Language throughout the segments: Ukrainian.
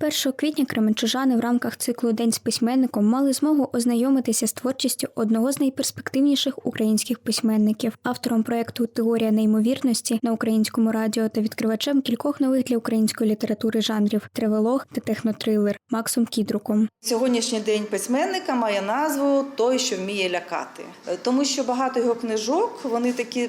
1 квітня кременчужани в рамках циклу День з письменником мали змогу ознайомитися з творчістю одного з найперспективніших українських письменників, автором проекту Теорія неймовірності на українському радіо та відкривачем кількох нових для української літератури жанрів тревелог та технотрилер Максом Кідруком. Сьогоднішній день письменника має назву Той, що вміє лякати, Е, тому що багато його книжок вони такі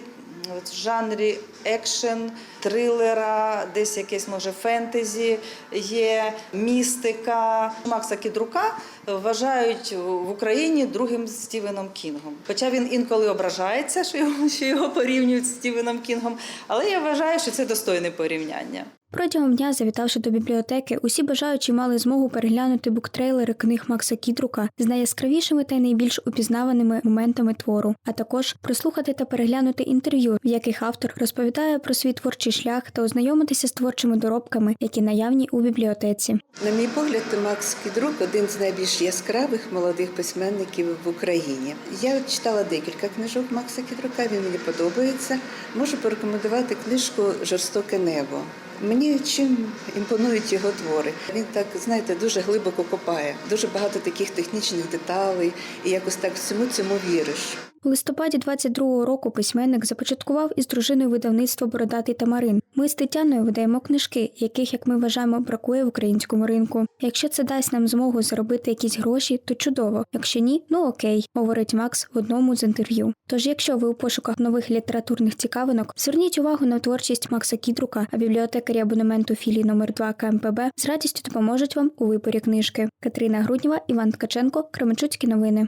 в жанрі екшен, трилера, десь якесь може фентезі, є містика. Макса Кідрука вважають в Україні другим Стівеном Кінгом. Хоча він інколи ображається, що його, що його порівнюють з Стівеном Кінгом, але я вважаю, що це достойне порівняння. Протягом дня, завітавши до бібліотеки, усі бажаючі мали змогу переглянути буктрейлери книг Макса Кідрука з найяскравішими та найбільш упізнаваними моментами твору, а також прослухати та переглянути інтерв'ю, в яких автор розповідає про свій творчий шлях та ознайомитися з творчими доробками, які наявні у бібліотеці. На мій погляд, Макс Кідрук один з найбільш яскравих молодих письменників в Україні. Я читала декілька книжок Макса Кідрука. Він мені подобається. Можу порекомендувати книжку Жорстоке небо. Мені чим імпонують його твори. Він так, знаєте, дуже глибоко копає, дуже багато таких технічних деталей, і якось так всьому цьому віриш. У листопаді 22-го року письменник започаткував із дружиною видавництво Бородатий Тамарин. Ми з Тетяною видаємо книжки, яких, як ми вважаємо, бракує в українському ринку. Якщо це дасть нам змогу заробити якісь гроші, то чудово. Якщо ні, ну окей, говорить Макс в одному з інтерв'ю. Тож, якщо ви у пошуках нових літературних цікавинок, зверніть увагу на творчість Макса Кідрука, а бібліотекарі абонементу філії номер 2 КМПБ з радістю допоможуть вам у виборі книжки. Катерина Груднєва, Іван Ткаченко, Кременчуцькі новини.